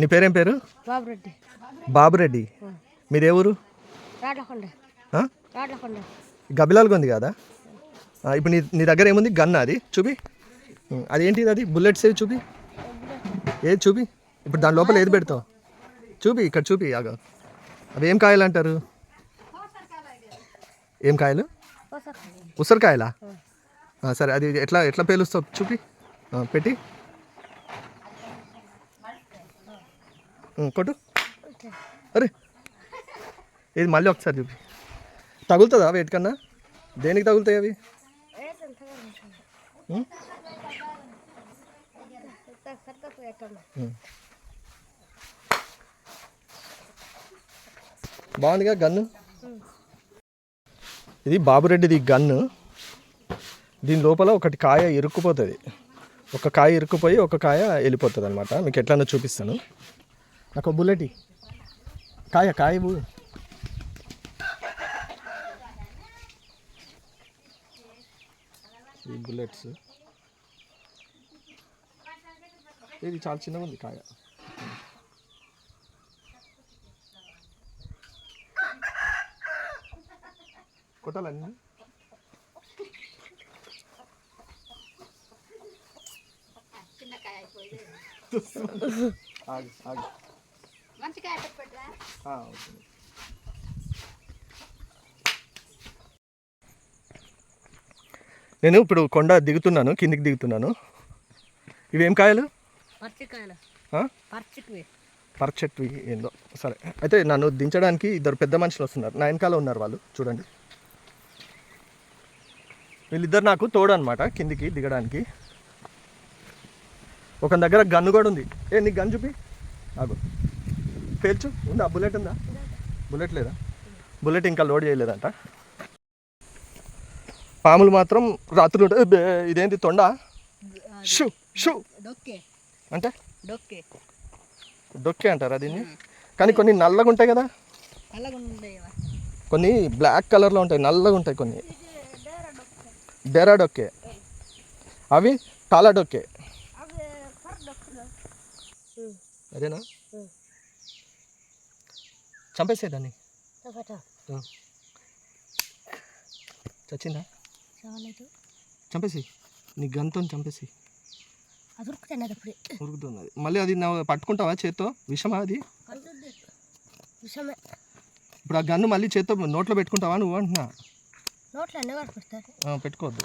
నీ పేరేం పేరు? బాబురెడ్డి. బాబురెడ్డి. మీదే ఊరు? గబిలాలుగా ఉంది కదా? ఇప్పుడు నీ నీ దగ్గర ఏముంది? గన్ అది. చూపి. ఉం, అదేంటిది అది బుల్లెట్స్ ఏవి చూపి? ఏది చూపి? ఇప్పుడు దాని లోపల ఏది పెడతావు? చూపి ఇక్కడ చూపి ఆగ. అవి ఏం కాయలు అంటారు? ఏం కాయలు? ఉసరకాయలా సరే అది ఎట్లా ఎట్లా పేలుస్తావు? చూపి. పెట్టి. కొట్టు. అరే. ఇది మళ్ళీ ఒకసారి చూపి. తగులుతుందా వేటికన్నా దేనికి తగులుతాయి అవి? బాగుందిగా గన్ను? ఇది బాబురెడ్డిది గన్ను. దీని లోపల ఒకటి కాయ ఇరుక్కుపోతుంది. ఒక కాయ ఇరుక్కుపోయి ఒక కాయ వెళ్ళిపోతుంది అనమాట మీకు ఎట్లన్నా చూపిస్తాను. నాకు బుల్లెట్. కాయ కాయ. ఈ బుల్లెట్స్. ఇది చాలా చిన్నగా ఉంది కాయ. కొట్టాలన్నీ. ఆగు ఆగు. ఆ, ఓకే. నేను ఇప్పుడు కొండ దిగుతున్నాను కిందికి దిగుతున్నాను. ఇవేం కాయలు? పర్చెట్వి ఏందో. సరే. అయితే నన్ను దించడానికి ఇద్దరు పెద్ద మనుషులు వస్తున్నారు. నా వెనకాల ఉన్నారు వాళ్ళు. చూడండి. వీళ్ళిద్దరు నాకు తోడు అనమాట కిందికి దిగడానికి. ఒక దగ్గర గన్ను కూడా ఉంది. ఏ నీకు గన్ చూపి? ఆగు. పేల్చు. ఉందా? బుల్లెట్ ఉందా? బుల్లెట్ లేదా? బుల్లెట్ ఇంకా లోడ్ చేయలేదంట. పాములు మాత్రం రాత్రులు ఇదేంటి తొండ? షూ షూ. అంటే? డొక్కే. అంటారా దీన్ని? కానీ కొన్ని నల్లగా ఉంటాయి కదా? కొన్ని బ్లాక్ కలర్లో ఉంటాయి నల్లగా ఉంటాయి కొన్ని. డెరా డొక్కే అవి టాలా డొక్కే. అదేనా చంపేసేదాన్ని. చచ్చిందా? చంపేసి. నీ గంతో చంపేసి. ఉరుకుతుంది మళ్ళీ అది నా పట్టుకుంటావా చేత్తో? విషమా అది? విషమే. ఇప్పుడు ఆ గన్ను మళ్ళీ చేత్తో నోట్లో పెట్టుకుంటావా నువ్వు అంటున్నా? నోట్లో పెట్టుకోవద్దు?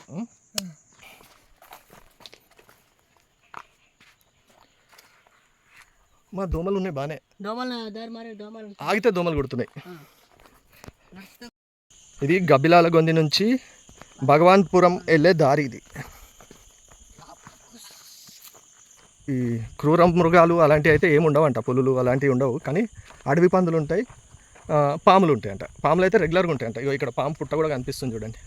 మా దోమలు ఉన్నాయి బాగానే దోమలు ఆగితే దోమలు కుడుతున్నాయి. ఇది గబ్బిలాల గొంది నుంచి భగవాన్పురం వెళ్ళే దారి ఇది. ఈ క్రూర మృగాలు అలాంటివి అయితే ఏమి ఉండవంట పులులు అలాంటివి ఉండవు. కానీ అడవి పందులు ఉంటాయి పాములు ఉంటాయంట. పాములు అయితే రెగ్యులర్గా ఉంటాయంట. ఇగో ఇక్కడ పాము పుట్ట కూడా కనిపిస్తుంది చూడండి.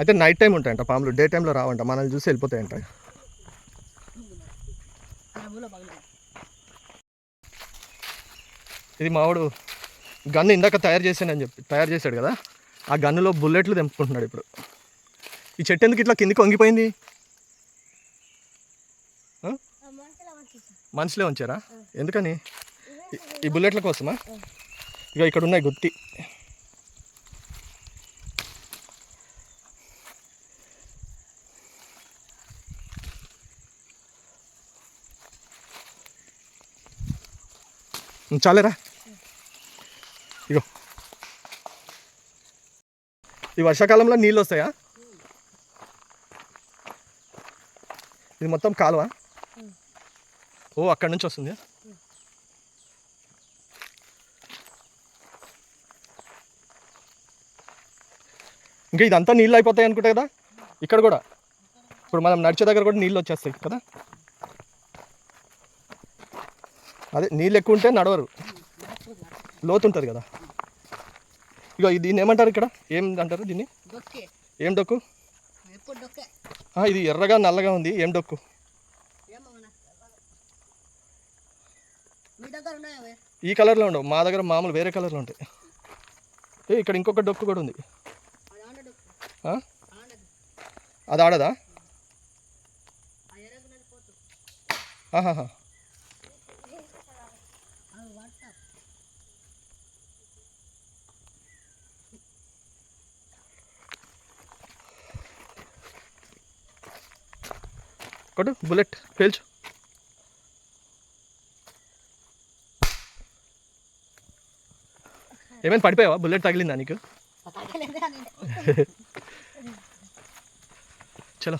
అయితే నైట్ టైం ఉంటాయంట పాములు. డే టైంలో రావంట. మనల్ని చూసి వెళ్ళిపోతాయంట. ఇది మావాడు గన్ను ఇందాక తయారు చేశానని చెప్పి తయారు చేశాడు కదా? ఆ గన్నులో బుల్లెట్లు తెంపుకుంటున్నాడు ఇప్పుడు. ఈ చెట్టు ఎందుకు ఇట్లా కిందికి వంగిపోయింది? మనుషులే ఉంచారా ఎందుకని? ఈ- ఈ బుల్లెట్ల కోసమా? ఇక ఇక్కడ ఉన్నాయి గుత్తి. చాలేరా ఇగో. ఈ వర్షాకాలంలో నీళ్ళు వస్తాయా ఇది మొత్తం కాలువ? ఓ అక్కడి నుంచి వస్తుంది. ఇంకా ఇదంతా నీళ్ళు అయిపోతాయి అనుకుంటా కదా? ఇక్కడ కూడా. ఇప్పుడు మనం నడిచే దగ్గర కూడా నీళ్ళు వచ్చేస్తాయి కదా? అదే నీళ్ళు ఎక్కువ ఉంటే నడవరు. లోతు ఉంటుంది కదా. ఇగో ఇది దీన్ని ఏమంటారు ఇక్కడ? ఏం అంటారు దీన్ని? ఏం డొక్కు? ఇది ఎర్రగా నల్లగా ఉంది. ఏం డొక్కు? ఈ కలర్లో ఉండవు. మా దగ్గర మామూలు వేరే కలర్లో ఉంటాయి. ఏ ఇక్కడ ఇంకొక డొక్కు కూడా ఉంది. అది? ఆండది. ఆహాహా. కొట్టు బుల్లెట్ పేల్చు. ఏమైనా పడిపోయావా? బుల్లెట్ తగిలిందా నీకు? చలో.